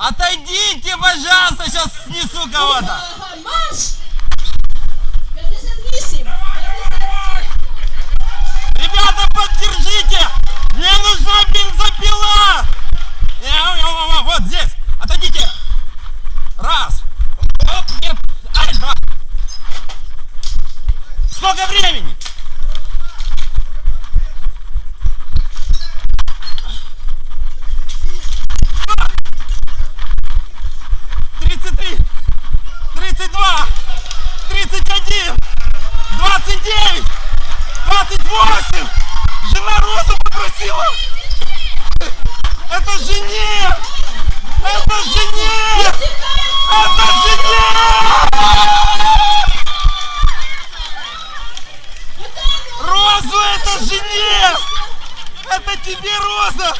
Отойдите, пожалуйста, сейчас снесу кого-то. Марш! 58! 57! Ребята, поддержите! Мне нужна бензопила! Вот здесь. Отойдите. Раз. Оп, нет. Ай, два. Сколько времени? 21, 29, 28. Жена Роза попросила. Это жене. Это жене. Это жене. Розу это жене. Это тебе, Роза.